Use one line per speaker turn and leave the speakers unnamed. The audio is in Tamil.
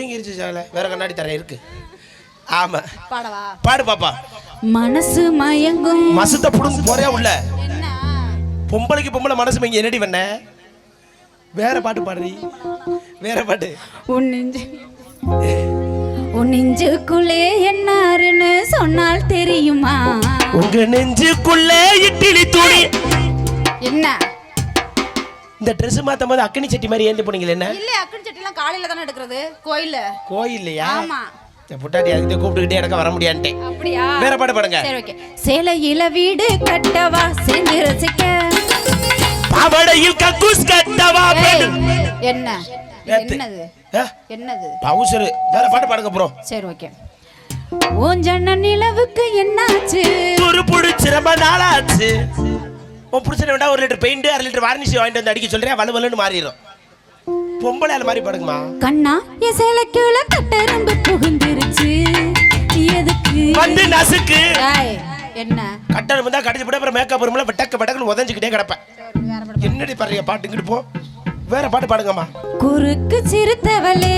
புடுங்கிருச்சு சேலை வேற கண்ணாடி தரேன் இருக்கு. ஆமா.
பாடவா?
பாடு பாப்பா.
மனசு மயங்கும்.
மசத்த புடுங்க போறியா உள்ள?
என்ன?
பொம்பளைக்கு பொம்பளை மனசு மங்கி என்னடி பண்ண? வேற பாட்டு பாடுறீ. வேற பாட்டு.
உன் நெஞ்சு உன் நெஞ்சுக்குள்ளே என்னாருன்னு சொன்னால் தெரியுமா?
உங்க நெஞ்சுக்குள்ள இட்லி துணி.
என்ன?
இந்த Dress மாத்தும் போது அக்கனி சட்டி மாதிரி ஏந்து போனீங்களே என்ன?
இல்ல அக்கன் சட்டிலாம் காலையில தானே எடுக்கிறது? கோயில்ல.
கோயில்லையா?
ஆமா.
புட்டாட்டி அதுக்கு கூப்பிட்டுக்கிட்டே எனக்கு வர முடியான்ட்டேன்.
அப்படியா?
வேற பாட்டு பாடுங்க.
சரி ஓகே. சேலையில வீடு கட்டவா சேர்ந்து ரசிக்க.
பாவடையில் கக்கூஸ் கட்டவா.
என்ன. என்னது? என்னது?
பவுசரு. வேற பாட்டு பாடுங்க ப்ரோ
சரி ஓகே. ஓஞ்சண்ண நிலவுக்கு என்னாச்சு?
ஒரு புடிச்சு ரொம்ப நாளாச்சு. உன் புடிச்சனை வேண்டா ஒரு லிட்டர் பெயிண்ட் அரை லிட்டர் வார்னிஷ் வாங்கிட்டு வந்து அடிக்க சொல்றேன் வலு வலுன்னு மாறிடும். பொம்பளை அந்த மாதிரி
கண்ணா என் சேலைக்குள்ள கட்டெரும்பு புகுந்துருச்சு. எதுக்கு?
வந்து நசுக்கு.
என்ன?
கட்டணம் தான் கடைசி போட அப்புறம் மேக்கப் ரூம்ல வெட்டக்க வெட்டக்கன்னு உதஞ்சிக்கிட்டே கிடப்பேன் என்னடி பாடுறீங்க பாட்டு இங்கிட்டு போ. வேற பாட்டு பாடுங்கம்மா.
குறுக்கு சிறுத்தவளே